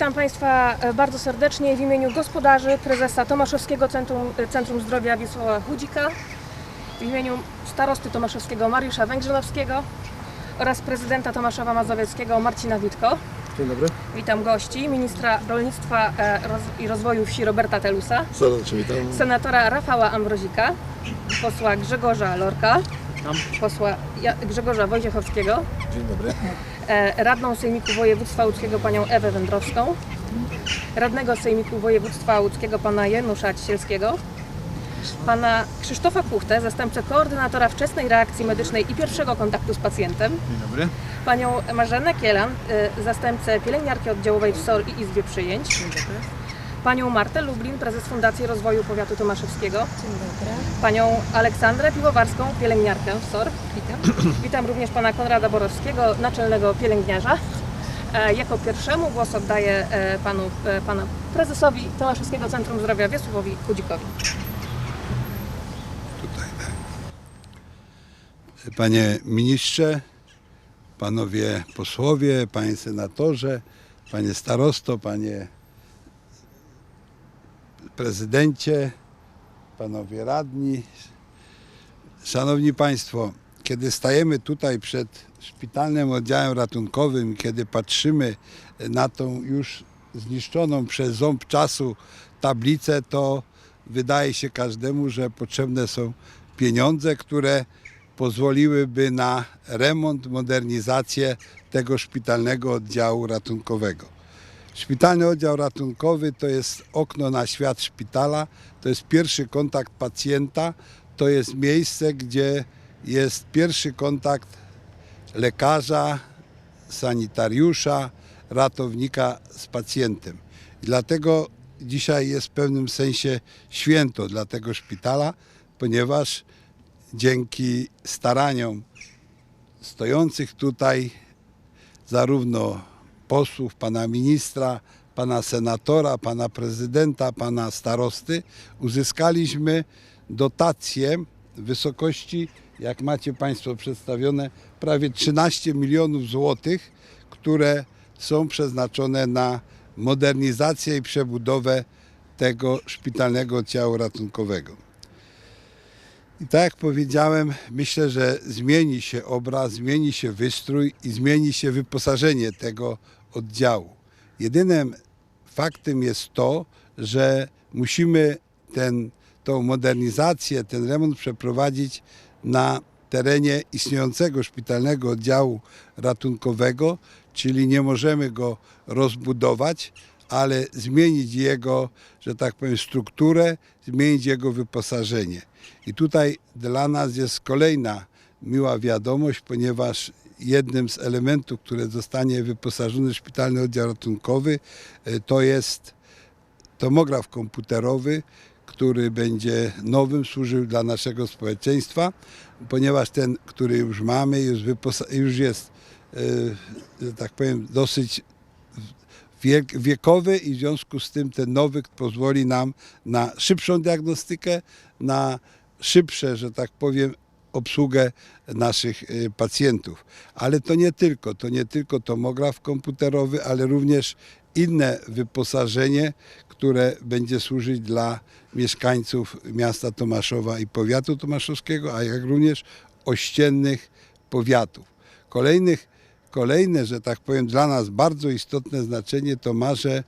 witam Państwa e, bardzo serdecznie w imieniu gospodarzy, prezesa Tomaszowskiego Centrum, e, Centrum Zdrowia Wiesława Chudzika, w imieniu starosty tomaszowskiego Mariusza Węgrzynowskiego oraz prezydenta Tomaszowa Mazowieckiego Marcina Witko. Dzień dobry. Witam gości, ministra rolnictwa e, i rozwoju wsi Roberta Telusa, Serdecznie witam. senatora Rafała Ambrozika, posła Grzegorza Lorka, posła Ja- Grzegorza Wojciechowskiego, Dzień dobry. E, radną Sejmiku Województwa Łódzkiego panią Ewę Wędrowską, radnego Sejmiku Województwa Łódzkiego pana Janusza Ciesielskiego, pana Krzysztofa Kuchtę, zastępcę koordynatora wczesnej reakcji medycznej i pierwszego kontaktu z pacjentem, Dzień dobry. panią Marzenę Kielan, y, zastępcę pielęgniarki oddziałowej w SOR i Izbie Przyjęć, panią Martę Lublin, prezes Fundacji Rozwoju Powiatu Tomaszewskiego, panią Aleksandrę Piwowarską, pielęgniarkę w SOR. Witam. Witam również pana Konrada Borowskiego, naczelnego pielęgniarza. E, Jako pierwszemu głos oddaję e, panu, e, pana prezesowi Tomaszewskiego Centrum Zdrowia Wiesławowi Chudzikowi. Tutaj, tak. Panie ministrze, panowie posłowie, panie senatorze, panie starosto, panie prezydencie, panowie radni. Szanowni Państwo, kiedy stajemy tutaj przed szpitalnym oddziałem ratunkowym, kiedy patrzymy na tą już zniszczoną przez ząb czasu tablicę, to wydaje się każdemu, że potrzebne są pieniądze, które pozwoliłyby na remont, modernizację tego szpitalnego oddziału ratunkowego. Szpitalny oddział ratunkowy to jest okno na świat szpitala, to jest pierwszy kontakt pacjenta, to jest miejsce, gdzie jest pierwszy kontakt lekarza, sanitariusza, ratownika z pacjentem. Dlatego dzisiaj jest w pewnym sensie święto dla tego szpitala, ponieważ dzięki staraniom stojących tutaj zarówno posłów, pana ministra, pana senatora, pana prezydenta, pana starosty, uzyskaliśmy dotację w wysokości, jak macie Państwo przedstawione, prawie 13 milionów złotych, które są przeznaczone na modernizację i przebudowę tego szpitalnego oddziału ratunkowego. I tak jak powiedziałem, myślę, że zmieni się obraz, zmieni się wystrój i zmieni się wyposażenie tego oddziału. Jedynym faktem jest to, że musimy ten, tą modernizację, ten remont przeprowadzić na terenie istniejącego szpitalnego oddziału ratunkowego, czyli nie możemy go rozbudować, ale zmienić jego, że tak powiem, strukturę, zmienić jego wyposażenie. I tutaj dla nas jest kolejna miła wiadomość, ponieważ jednym z elementów, które zostanie wyposażony szpitalny oddział ratunkowy, e, to jest tomograf komputerowy, który będzie nowym służył dla naszego społeczeństwa, ponieważ ten, który już mamy, już, już jest, e, że tak powiem, dosyć wiek, wiekowy i w związku z tym ten nowy pozwoli nam na szybszą diagnostykę, na szybsze, że tak powiem, obsługę naszych y, pacjentów. Ale to nie tylko, to nie tylko tomograf komputerowy, ale również inne wyposażenie, które będzie służyć dla mieszkańców miasta Tomaszowa i powiatu tomaszowskiego, a jak również ościennych powiatów. Kolejnych, kolejne, że tak powiem, dla nas bardzo istotne znaczenie to ma, że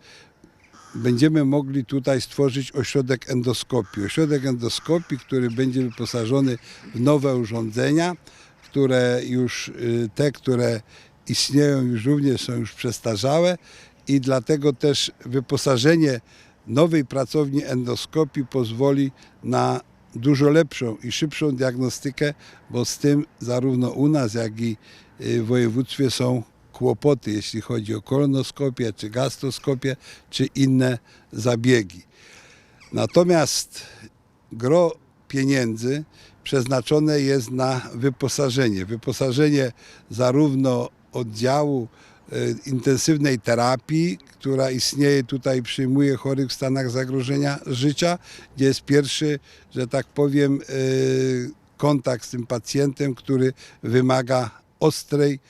będziemy mogli tutaj stworzyć ośrodek endoskopii. Ośrodek endoskopii, który będzie wyposażony w nowe urządzenia, które już y, te, które istnieją już również są już przestarzałe i dlatego też wyposażenie nowej pracowni endoskopii pozwoli na dużo lepszą i szybszą diagnostykę, bo z tym zarówno u nas, jak i y, w województwie są kłopoty, jeśli chodzi o kolonoskopię, czy gastroskopię, czy inne zabiegi. Natomiast gro pieniędzy przeznaczone jest na wyposażenie. Wyposażenie zarówno oddziału e, intensywnej terapii, która istnieje tutaj, przyjmuje chorych w stanach zagrożenia życia, gdzie jest pierwszy, że tak powiem, e, kontakt z tym pacjentem, który wymaga ostrej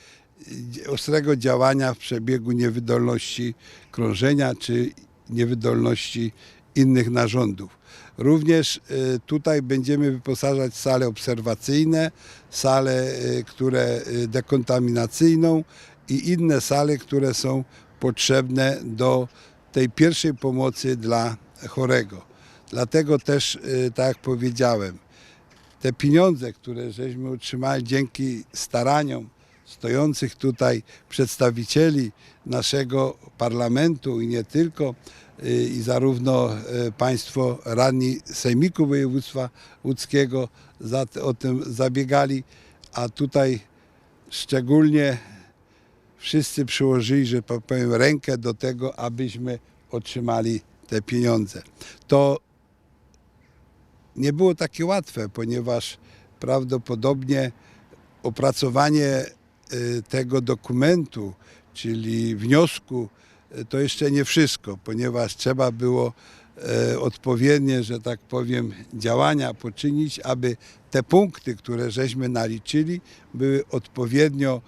ostrego działania w przebiegu niewydolności krążenia czy niewydolności innych narządów. Również y, tutaj będziemy wyposażać sale obserwacyjne, sale, y, które y, dekontaminacyjną i inne sale, które są potrzebne do tej pierwszej pomocy dla chorego. Dlatego też, tak jak powiedziałem, te pieniądze, które żeśmy otrzymali dzięki staraniom stojących tutaj przedstawicieli naszego parlamentu i nie tylko, y, i zarówno y, Państwo radni Sejmiku Województwa Łódzkiego za, o tym zabiegali, a tutaj szczególnie wszyscy przyłożyli, że powiem, rękę do tego, abyśmy otrzymali te pieniądze. To nie było takie łatwe, ponieważ prawdopodobnie opracowanie tego dokumentu, czyli wniosku, y, to jeszcze nie wszystko, ponieważ trzeba było e, odpowiednie, że tak powiem, działania poczynić, aby te punkty, które żeśmy naliczyli, były odpowiednio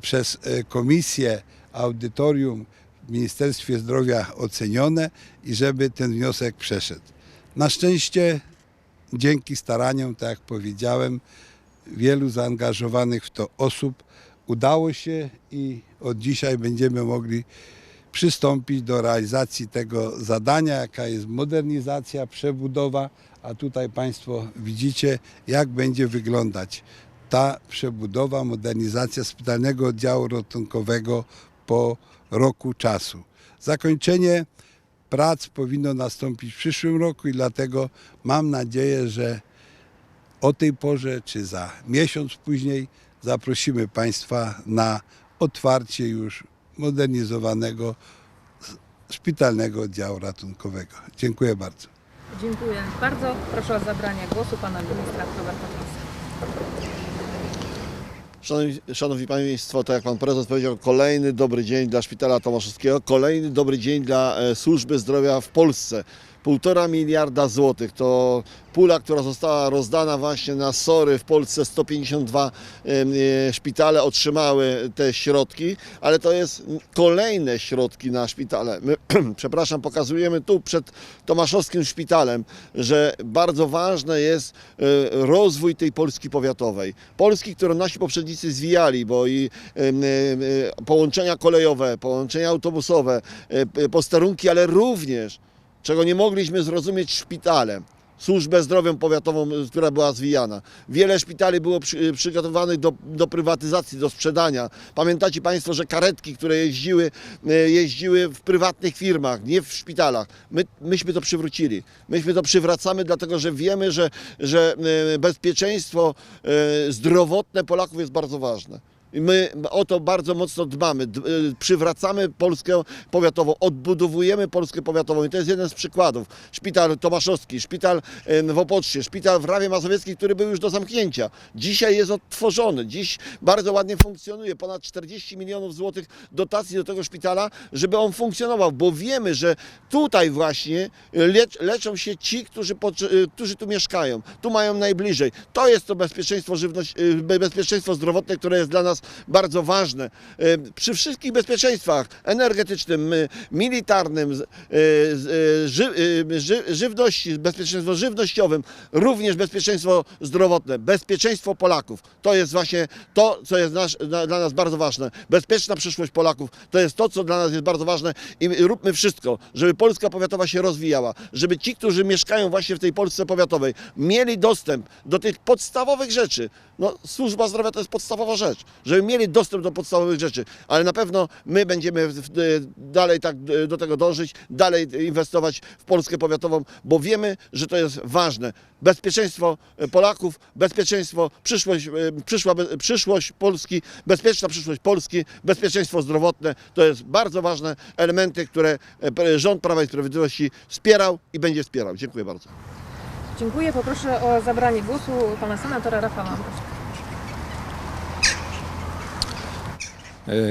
przez komisję, audytorium w Ministerstwie Zdrowia ocenione i żeby ten wniosek przeszedł. Na szczęście dzięki staraniom, tak jak powiedziałem, wielu zaangażowanych w to osób udało się i od dzisiaj będziemy mogli przystąpić do realizacji tego zadania, jaka jest modernizacja, przebudowa, a tutaj Państwo widzicie, jak będzie wyglądać ta przebudowa, modernizacja szpitalnego oddziału ratunkowego po roku czasu. Zakończenie prac powinno nastąpić w przyszłym roku i dlatego mam nadzieję, że o tej porze czy za miesiąc później zaprosimy Państwa na otwarcie już modernizowanego szpitalnego oddziału ratunkowego. Dziękuję bardzo. Dziękuję bardzo. Proszę o zabranie głosu pana ministra Roberta. Szanowni, Szanowni Państwo, tak jak Pan Prezes powiedział, kolejny dobry dzień dla Szpitala Tomaszowskiego, kolejny dobry dzień dla e, służby zdrowia w Polsce. Półtora miliarda złotych to pula, która została rozdana właśnie na SORY w Polsce. 152 em, e, szpitale otrzymały te środki, ale to jest kolejne środki na szpitale. My, przepraszam, pokazujemy tu przed Tomaszowskim Szpitalem, że bardzo ważny jest e, rozwój tej Polski powiatowej. Polski, którą nasi poprzednicy zwijali, bo i e, połączenia kolejowe, połączenia autobusowe, posterunki, ale również czego nie mogliśmy zrozumieć szpitale. Służbę zdrowia powiatową, która była zwijana. Wiele szpitali było przy, y, przygotowanych do, do prywatyzacji, do sprzedania. Pamiętacie Państwo, że karetki, które jeździły, y, jeździły w prywatnych firmach, nie w szpitalach. My, myśmy to przywrócili. Myśmy to przywracamy, dlatego że wiemy, że, że y, bezpieczeństwo zdrowotne Polaków jest bardzo ważne. My o to bardzo mocno dbamy. Y, Przywracamy Polskę powiatową, odbudowujemy Polskę powiatową. I to jest jeden z przykładów. Szpital Tomaszowski, szpital y, w Opocznie, szpital w Rawie Mazowieckiej, który był już do zamknięcia. Dzisiaj jest odtworzony. Dziś bardzo ładnie funkcjonuje. Ponad 40 milionów złotych dotacji do tego szpitala, żeby on funkcjonował, bo wiemy, że tutaj właśnie lecz, leczą się ci, którzy, y, którzy tu mieszkają. Tu mają najbliżej. To jest to bezpieczeństwo, żywność, y, be- bezpieczeństwo zdrowotne, które jest dla nas bardzo ważne. Y, Przy wszystkich bezpieczeństwach energetycznym, y, militarnym, y, ży, ży, żywności, bezpieczeństwo żywnościowym, również bezpieczeństwo zdrowotne, bezpieczeństwo Polaków. To jest właśnie to, co jest nasz, dla nas bardzo ważne. Bezpieczna przyszłość Polaków to jest to, co dla nas jest bardzo ważne i róbmy wszystko, żeby Polska powiatowa się rozwijała, żeby ci, którzy mieszkają właśnie w tej Polsce powiatowej, mieli dostęp do tych podstawowych rzeczy. No, służba zdrowia to jest podstawowa rzecz, żeby mieli dostęp do podstawowych rzeczy, ale na pewno my będziemy dalej tak e, do tego dążyć, dalej inwestować w Polskę powiatową, bo wiemy, że to jest ważne. Bezpieczeństwo e, Polaków, bezpieczeństwo, przyszłość, e, przyszła, przyszłość Polski, bezpieczna przyszłość Polski, bezpieczeństwo zdrowotne, to jest bardzo ważne elementy, które rząd Prawa i Sprawiedliwości wspierał i będzie wspierał. Dziękuję bardzo. Dziękuję. Poproszę o zabranie głosu pana senatora Rafała Mroczka.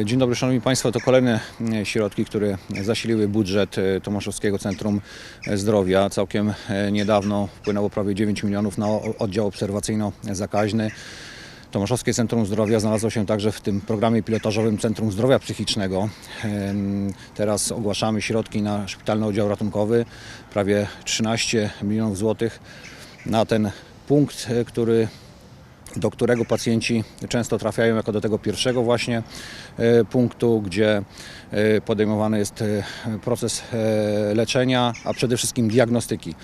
Dzień dobry Szanowni Państwo, to kolejne e, środki, które zasiliły budżet e, Tomaszowskiego Centrum Zdrowia. Całkiem e, niedawno wpłynęło prawie 9 milionów na oddział obserwacyjno-zakaźny. Tomaszowskie Centrum Zdrowia znalazło się także w tym programie pilotażowym Centrum Zdrowia Psychicznego. Teraz ogłaszamy środki na szpitalny oddział ratunkowy, prawie 13 milionów złotych na ten punkt, e, który do którego pacjenci często trafiają jako do tego pierwszego właśnie e, punktu, gdzie e, podejmowany jest e, proces leczenia, a przede wszystkim diagnostyki.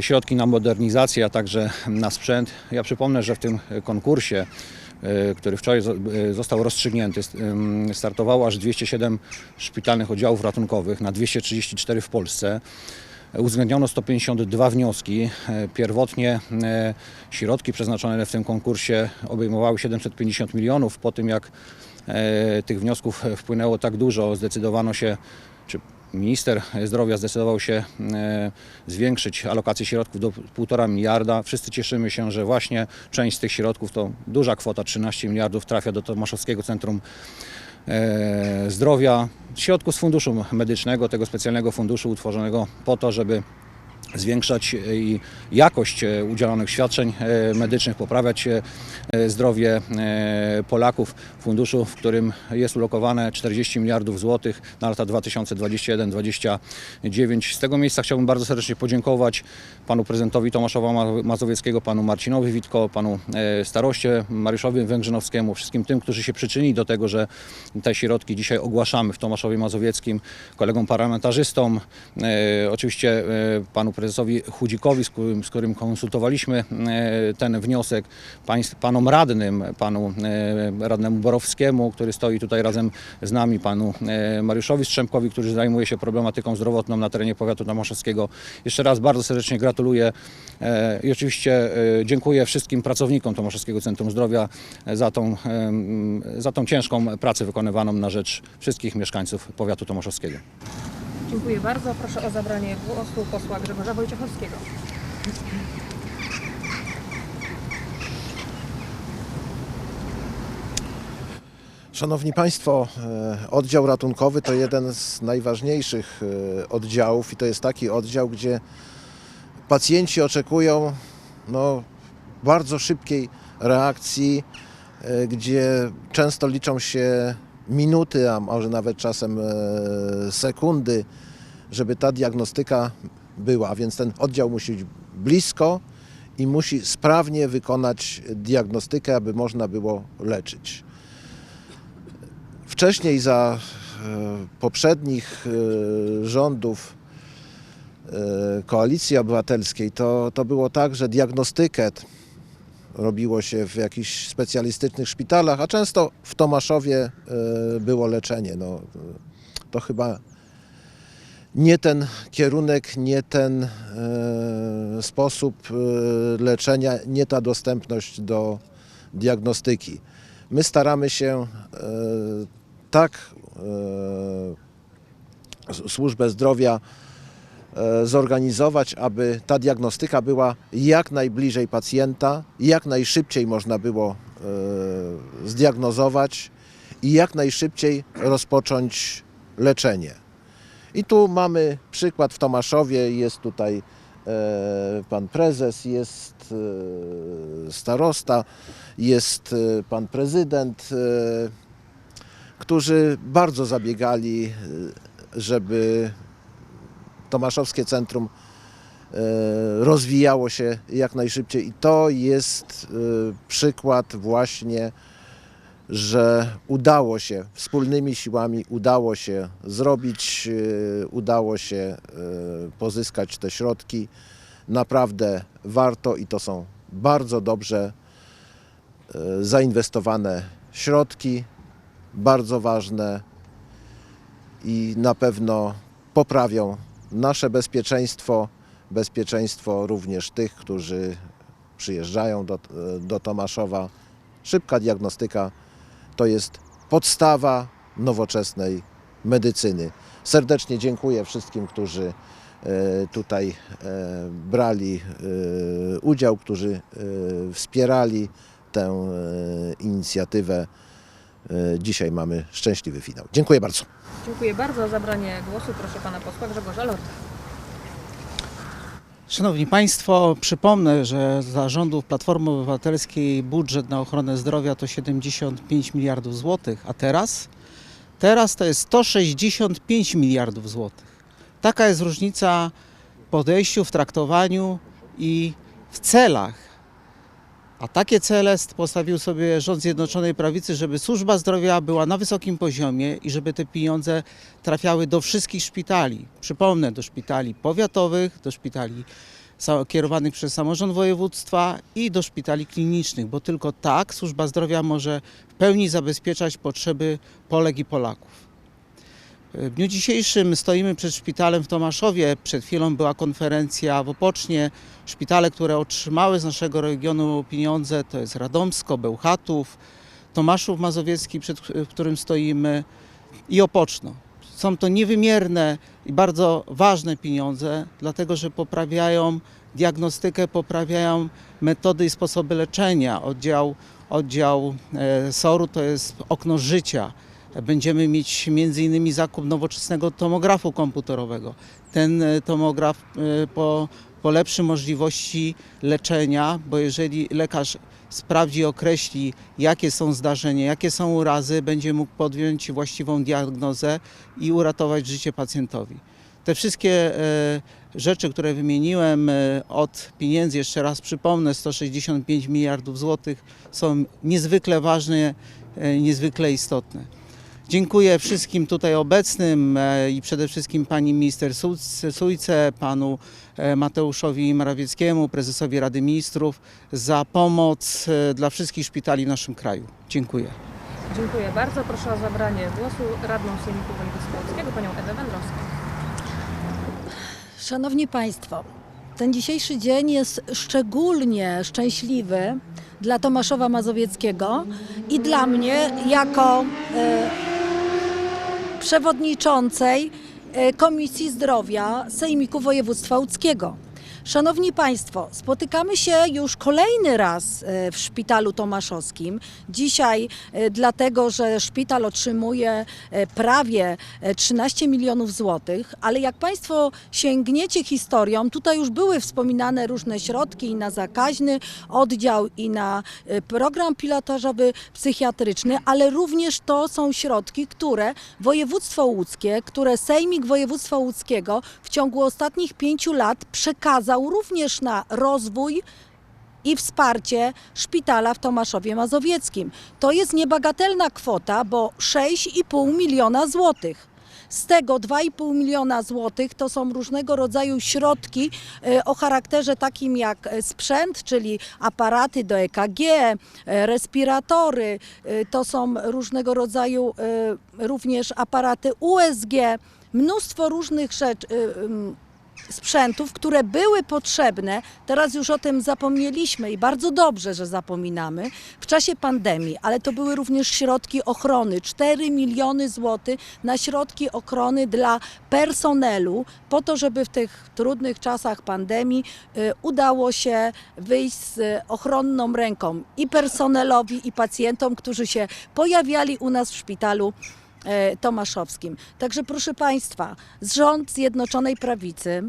Środki na modernizację, a także na sprzęt. Ja przypomnę, że w tym konkursie, który wczoraj zo- został rozstrzygnięty, startowało aż 207 szpitalnych oddziałów ratunkowych na 234 w Polsce. Uwzględniono 152 wnioski. E, Pierwotnie e, środki przeznaczone w tym konkursie obejmowały 750 milionów. Po tym jak e, tych wniosków wpłynęło tak dużo, zdecydowano się, czy minister zdrowia zdecydował się zwiększyć alokację środków do 1,5 miliarda. Wszyscy cieszymy się, że właśnie część z tych środków, to duża kwota 13 miliardów, trafia do Tomaszowskiego Centrum Zdrowia, środków z funduszu medycznego, tego specjalnego funduszu utworzonego po to, żeby zwiększać e, i jakość e, udzielonych świadczeń e, medycznych, poprawiać zdrowie Polaków. Funduszu, w którym jest ulokowane 40 miliardów złotych na lata 2021-2029. Z tego miejsca chciałbym bardzo serdecznie podziękować panu prezydentowi Tomaszowa Ma- Mazowieckiego, panu Marcinowi Witko, panu staroście Mariuszowi Węgrzynowskiemu, wszystkim tym, którzy się przyczynili do tego, że te środki dzisiaj ogłaszamy w Tomaszowie Mazowieckim, kolegom parlamentarzystom, oczywiście panu prezesowi Chudzikowi, z którym, z którym konsultowaliśmy e, ten wniosek, państw, panom radnym, panu e, radnemu Borowskiemu, który stoi tutaj razem z nami, panu e, Mariuszowi Strzemkowi, który zajmuje się problematyką zdrowotną na terenie powiatu tomaszowskiego. Jeszcze raz bardzo serdecznie gratuluję i oczywiście dziękuję wszystkim pracownikom Tomaszowskiego Centrum Zdrowia za tą, za tą ciężką pracę wykonywaną na rzecz wszystkich mieszkańców powiatu tomaszowskiego. Dziękuję bardzo. Proszę o zabranie głosu posła Grzegorza Wojciechowskiego. Szanowni Państwo, e, oddział ratunkowy to jeden z najważniejszych e, oddziałów i to jest taki oddział, gdzie pacjenci oczekują no, bardzo szybkiej reakcji, e, gdzie często liczą się minuty, a może nawet czasem e, sekundy, żeby ta diagnostyka była. Więc ten oddział musi być blisko i musi sprawnie wykonać diagnostykę, aby można było leczyć. Wcześniej za e, poprzednich e, rządów Koalicji Obywatelskiej to, to było tak, że diagnostykę robiło się w jakichś specjalistycznych szpitalach, a często w Tomaszowie e, było leczenie. No, to chyba nie ten kierunek, nie ten e, sposób e, leczenia, nie ta dostępność do diagnostyki. My staramy się tak służbę zdrowia zorganizować, aby ta diagnostyka była jak najbliżej pacjenta, jak najszybciej można było e, zdiagnozować i jak najszybciej rozpocząć leczenie. I tu mamy przykład w Tomaszowie, jest tutaj e, pan prezes, jest e, starosta, jest e, pan prezydent, e, którzy bardzo zabiegali, e, żeby Tomaszowskie Centrum e, rozwijało się jak najszybciej. I to jest e, przykład właśnie, że udało się wspólnymi siłami, udało się zrobić, e, udało się pozyskać te środki. Naprawdę warto i to są bardzo dobrze zainwestowane środki, bardzo ważne i na pewno poprawią nasze bezpieczeństwo, bezpieczeństwo również tych, którzy przyjeżdżają do, do Tomaszowa. Szybka diagnostyka to jest podstawa nowoczesnej medycyny. Serdecznie dziękuję wszystkim, którzy e, tutaj e, brali e, udział, którzy wspierali tę inicjatywę. E, Dzisiaj mamy szczęśliwy finał. Dziękuję bardzo. Dziękuję bardzo. O zabranie głosu proszę pana posła Grzegorza Lorda. Szanowni Państwo, przypomnę, że za rządów Platformy Obywatelskiej budżet na ochronę zdrowia to 75 miliardów złotych, a teraz? Teraz to jest 165 miliardów złotych. Taka jest różnica w podejściu, w traktowaniu i w celach. A takie cele postawił sobie rząd Zjednoczonej Prawicy, żeby służba zdrowia była na wysokim poziomie i żeby te pieniądze trafiały do wszystkich szpitali. Przypomnę, do szpitali powiatowych, do szpitali kierowanych przez samorząd województwa i do szpitali klinicznych, bo tylko tak służba zdrowia może w pełni zabezpieczać potrzeby Polek i Polaków. W dniu dzisiejszym stoimy przed szpitalem w Tomaszowie. Przed chwilą była konferencja w Opocznie. Szpitale, które otrzymały z naszego regionu pieniądze, to jest Radomsko, Bełchatów, Tomaszów Mazowiecki, przed którym stoimy i Opoczno. Są to niewymierne i bardzo ważne pieniądze, dlatego że poprawiają diagnostykę, poprawiają metody i sposoby leczenia. Oddział, oddział e, SOR-u to jest okno życia. Będziemy mieć innymi zakup nowoczesnego tomografu komputerowego. Ten e, tomograf e, po, polepszy możliwości leczenia, bo jeżeli lekarz sprawdzi, określi, jakie są zdarzenia, jakie są urazy, będzie mógł podjąć właściwą diagnozę i uratować życie pacjentowi. Te wszystkie e, rzeczy, które wymieniłem od pieniędzy, jeszcze raz przypomnę, 165 miliardów złotych, są niezwykle ważne, niezwykle istotne. Dziękuję wszystkim tutaj obecnym e, i przede wszystkim pani minister Sujce, panu e, Mateuszowi Morawieckiemu, prezesowi Rady Ministrów za pomoc e, dla wszystkich szpitali w naszym kraju. Dziękuję. Dziękuję bardzo. Proszę o zabranie głosu radną Sejmiku Województwa Łódzkiego, panią Ewę Wędrowską. Szanowni Państwo, ten dzisiejszy dzień jest szczególnie szczęśliwy dla Tomaszowa Mazowieckiego i dla mnie jako przewodniczącej e, Komisji Zdrowia Sejmiku Województwa Łódzkiego. Szanowni Państwo, spotykamy się już kolejny raz e, w szpitalu tomaszowskim. Dzisiaj e, dlatego, że szpital otrzymuje e, prawie e, 13 milionów złotych, ale jak Państwo sięgniecie historią, tutaj już były wspominane różne środki i na zakaźny oddział i na program pilotażowy psychiatryczny, ale również to są środki, które województwo łódzkie, które Sejmik Województwa Łódzkiego w ciągu ostatnich pięciu lat przekazał również na rozwój i wsparcie szpitala w Tomaszowie Mazowieckim. To jest niebagatelna kwota, bo 6,5 miliona złotych. Z tego 2,5 miliona złotych to są różnego rodzaju środki e, o charakterze takim jak e, sprzęt, czyli aparaty do EKG, e, respiratory, to są różnego rodzaju również aparaty USG, mnóstwo różnych rzeczy. Sprzętów, które były potrzebne, teraz już o tym zapomnieliśmy i bardzo dobrze, że zapominamy, w czasie pandemii, ale to były również środki ochrony, 4 miliony złotych na środki ochrony dla personelu, po to, żeby w tych trudnych czasach pandemii y, udało się wyjść z y, ochronną ręką i personelowi, i pacjentom, którzy się pojawiali u nas w szpitalu e, tomaszowskim. Także proszę Państwa, rząd Zjednoczonej Prawicy,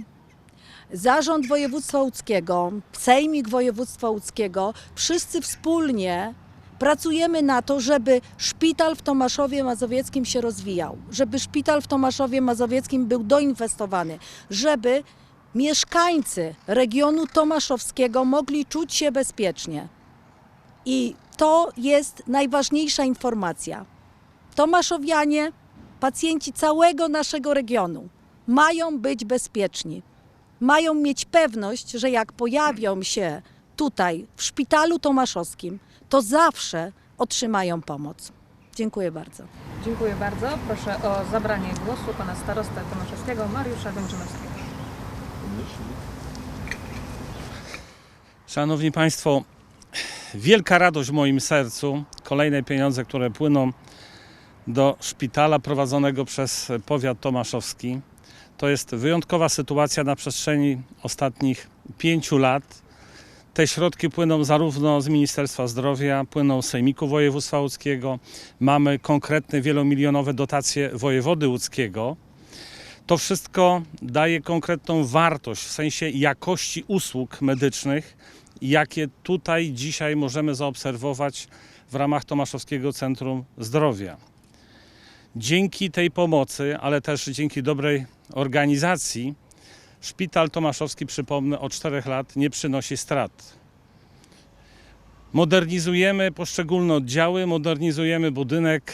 Zarząd Województwa Łódzkiego, Sejmik Województwa Łódzkiego, wszyscy wspólnie pracujemy na to, żeby szpital w Tomaszowie Mazowieckim się rozwijał, żeby szpital w Tomaszowie Mazowieckim był doinwestowany, żeby mieszkańcy regionu tomaszowskiego mogli czuć się bezpiecznie. I to jest najważniejsza informacja. Tomaszowianie, pacjenci całego naszego regionu mają być bezpieczni. Mają mieć pewność, że jak pojawią się tutaj w szpitalu tomaszowskim, to zawsze otrzymają pomoc. Dziękuję bardzo. Dziękuję bardzo. Proszę o zabranie głosu pana starostę tomaszowskiego Mariusza Gączynowskiego. Szanowni Państwo, wielka radość w moim sercu. Kolejne pieniądze, które płyną do szpitala prowadzonego przez powiat tomaszowski. To jest wyjątkowa sytuacja na przestrzeni ostatnich pięciu lat. Te środki płyną zarówno z Ministerstwa Zdrowia, płyną z Sejmiku Województwa Łódzkiego. Mamy konkretne wielomilionowe dotacje wojewody łódzkiego. To wszystko daje konkretną wartość w sensie jakości usług medycznych, jakie tutaj dzisiaj możemy zaobserwować w ramach Tomaszowskiego Centrum Zdrowia. Dzięki tej pomocy, ale też dzięki dobrej organizacji, Szpital Tomaszowski, przypomnę, od czterech lat nie przynosi strat. Modernizujemy poszczególne oddziały, modernizujemy budynek,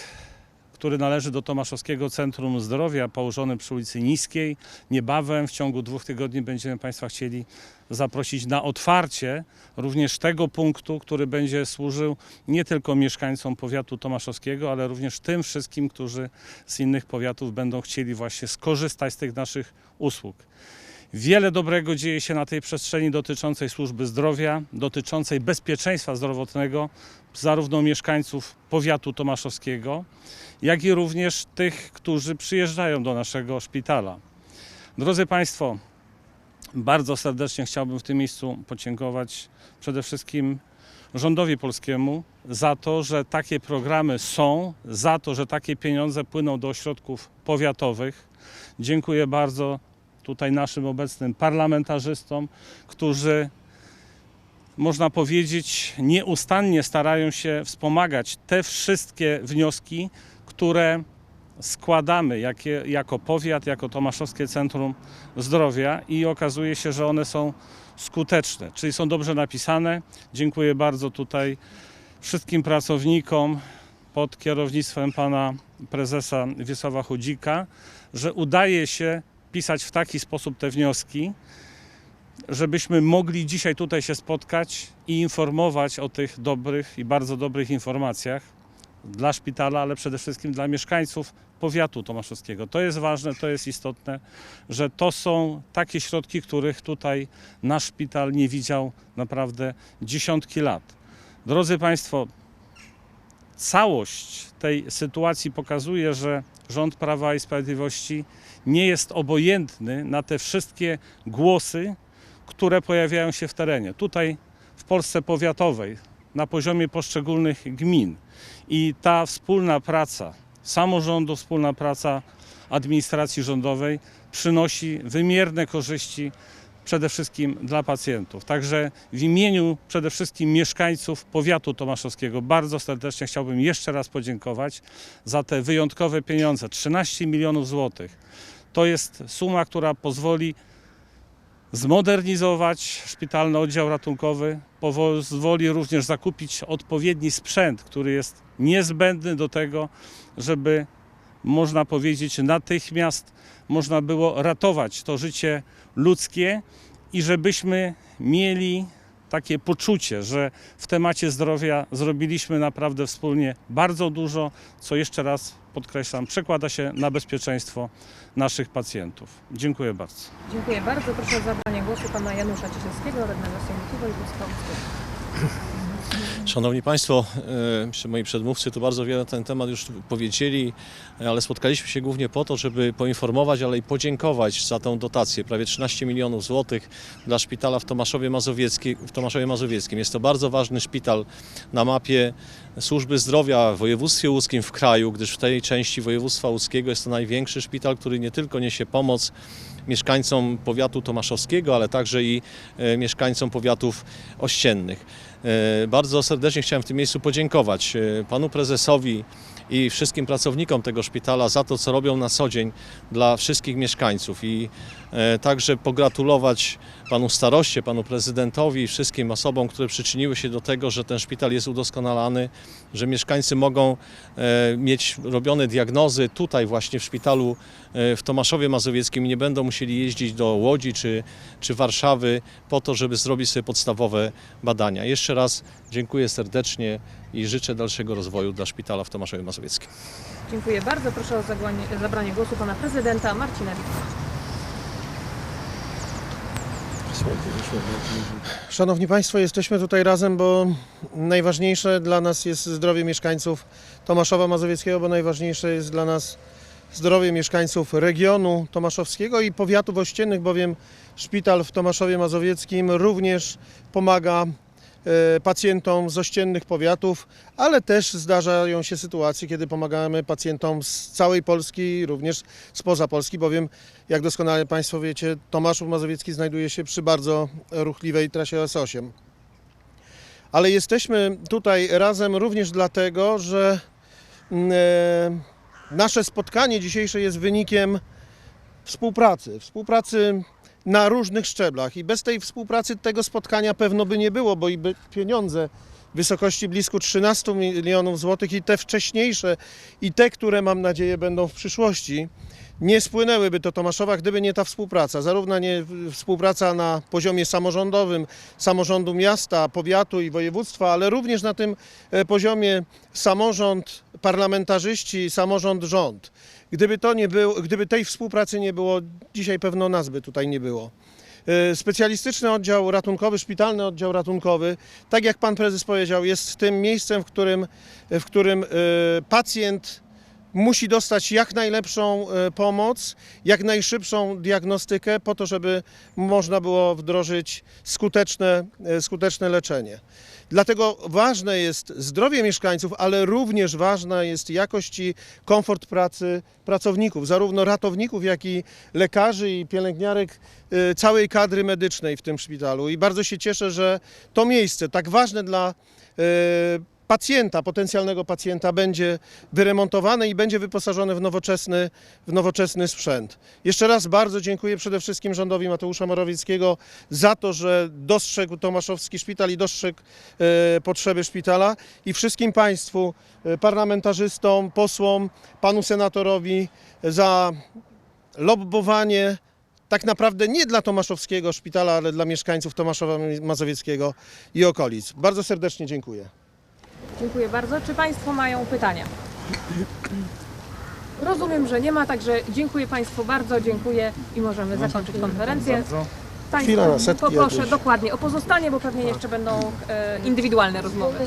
który należy do Tomaszowskiego Centrum Zdrowia, położony przy ulicy Niskiej. Niebawem, w ciągu dwóch tygodni, będziemy Państwa chcieli zaprosić na otwarcie również tego punktu, który będzie służył nie tylko mieszkańcom powiatu tomaszowskiego, ale również tym wszystkim, którzy z innych powiatów będą chcieli właśnie skorzystać z tych naszych usług. Wiele dobrego dzieje się na tej przestrzeni dotyczącej służby zdrowia, dotyczącej bezpieczeństwa zdrowotnego zarówno mieszkańców powiatu tomaszowskiego, jak i również tych, którzy przyjeżdżają do naszego szpitala. Drodzy Państwo, bardzo serdecznie chciałbym w tym miejscu podziękować przede wszystkim rządowi polskiemu za to, że takie programy są, za to, że takie pieniądze płyną do ośrodków powiatowych. Dziękuję bardzo tutaj naszym obecnym parlamentarzystom, którzy można powiedzieć nieustannie starają się wspomagać te wszystkie wnioski, które składamy jakie, jako powiat, jako Tomaszowskie Centrum Zdrowia i okazuje się, że one są skuteczne, czyli są dobrze napisane. Dziękuję bardzo tutaj wszystkim pracownikom pod kierownictwem pana prezesa Wiesława Chudzika, że udaje się pisać w taki sposób te wnioski, żebyśmy mogli dzisiaj tutaj się spotkać i informować o tych dobrych i bardzo dobrych informacjach dla szpitala, ale przede wszystkim dla mieszkańców powiatu tomaszowskiego. To jest ważne, to jest istotne, że to są takie środki, których tutaj nasz szpital nie widział naprawdę dziesiątki lat. Drodzy Państwo, całość tej sytuacji pokazuje, że rząd Prawa i Sprawiedliwości nie jest obojętny na te wszystkie głosy, które pojawiają się w terenie. Tutaj w Polsce powiatowej, na poziomie poszczególnych gmin. I ta wspólna praca samorządu, wspólna praca administracji rządowej przynosi wymierne korzyści przede wszystkim dla pacjentów. Także w imieniu przede wszystkim mieszkańców powiatu tomaszowskiego bardzo serdecznie chciałbym jeszcze raz podziękować za te wyjątkowe pieniądze 13 milionów złotych. To jest suma, która pozwoli zmodernizować szpitalny oddział ratunkowy, pozwoli również zakupić odpowiedni sprzęt, który jest niezbędny do tego, żeby można powiedzieć natychmiast można było ratować to życie ludzkie i żebyśmy mieli takie poczucie, że w temacie zdrowia zrobiliśmy naprawdę wspólnie bardzo dużo, co jeszcze raz podkreślam, przekłada się na bezpieczeństwo naszych pacjentów. Dziękuję bardzo. Dziękuję bardzo. Proszę o zabranie głosu pana Janusza Ciesielskiego, radnego Sejmiku Województwa Łódzkiego. Szanowni Państwo, e, moi przedmówcy tu bardzo wiele na ten temat już powiedzieli, e, ale spotkaliśmy się głównie po to, żeby poinformować, ale i podziękować za tę dotację, prawie 13 milionów złotych dla szpitala w Tomaszowie, Mazowieckim, w Tomaszowie Mazowieckim. Jest to bardzo ważny szpital na mapie służby zdrowia w województwie łódzkim w kraju, gdyż w tej części województwa łódzkiego jest to największy szpital, który nie tylko niesie pomoc mieszkańcom powiatu tomaszowskiego, ale także i e, mieszkańcom powiatów ościennych. E, Bardzo serdecznie chciałem w tym miejscu podziękować e, panu prezesowi i wszystkim pracownikom tego szpitala za to, co robią na co dzień dla wszystkich mieszkańców i e, także pogratulować panu staroście, panu prezydentowi i wszystkim osobom, które przyczyniły się do tego, że ten szpital jest udoskonalany, że mieszkańcy mogą e, mieć robione diagnozy tutaj właśnie w szpitalu e, w Tomaszowie Mazowieckim i nie będą musieli jeździć do Łodzi czy, czy Warszawy po to, żeby zrobić sobie podstawowe badania. Jeszcze raz dziękuję serdecznie i życzę dalszego rozwoju dla szpitala w Tomaszowie Mazowieckim. Dziękuję bardzo. Proszę o zabranie głosu pana prezydenta Marcina. Szanowni Państwo, jesteśmy tutaj razem, bo najważniejsze dla nas jest zdrowie mieszkańców Tomaszowa Mazowieckiego, bo najważniejsze jest dla nas zdrowie mieszkańców regionu tomaszowskiego i powiatów ościennych, bowiem szpital w Tomaszowie Mazowieckim również pomaga pacjentom z ościennych powiatów, ale też zdarzają się sytuacje, kiedy pomagamy pacjentom z całej Polski, również spoza Polski, bowiem jak doskonale Państwo wiecie, Tomaszów Mazowiecki znajduje się przy bardzo ruchliwej trasie S8. Ale jesteśmy tutaj razem również dlatego, że mm, e, nasze spotkanie dzisiejsze jest wynikiem współpracy. Współpracy na różnych szczeblach i bez tej współpracy tego spotkania pewno by nie było, bo i by pieniądze w wysokości blisko 13 milionów złotych i te wcześniejsze i te, które mam nadzieję będą w przyszłości, nie spłynęłyby do Tomaszowa, gdyby nie ta współpraca. Zarówno nie współpraca na poziomie samorządowym, samorządu miasta, powiatu i województwa, ale również na tym e, poziomie samorząd, parlamentarzyści, samorząd, rząd. Gdyby, to nie gdyby tej współpracy nie było, dzisiaj pewno nas by tutaj nie było. E, Specjalistyczny oddział ratunkowy, szpitalny oddział ratunkowy, tak jak pan prezes powiedział, jest tym miejscem, w którym, w którym e, pacjent musi dostać jak najlepszą e, pomoc, jak najszybszą diagnostykę, po to, żeby można było wdrożyć skuteczne, e, skuteczne leczenie. Dlatego ważne jest zdrowie mieszkańców, ale również ważna jest jakość i komfort pracy pracowników, zarówno ratowników, jak i lekarzy i pielęgniarek, e, całej kadry medycznej w tym szpitalu. I bardzo się cieszę, że to miejsce tak ważne dla pacjenta, potencjalnego pacjenta będzie wyremontowane i będzie wyposażone w nowoczesny, w nowoczesny sprzęt. Jeszcze raz bardzo dziękuję przede wszystkim rządowi Mateusza Morawieckiego za to, że dostrzegł Tomaszowski Szpital i dostrzegł e, potrzeby szpitala i wszystkim Państwu, e, parlamentarzystom, posłom, panu senatorowi za lobbowanie tak naprawdę nie dla Tomaszowskiego Szpitala, ale dla mieszkańców Tomaszowa Mazowieckiego i okolic. Bardzo serdecznie dziękuję. Dziękuję bardzo. Czy Państwo mają pytania? Rozumiem, że nie ma, także dziękuję Państwu bardzo, dziękuję i możemy zakończyć konferencję. Setki poproszę jakieś. dokładnie o pozostanie, bo pewnie jeszcze będą e, indywidualne rozmowy.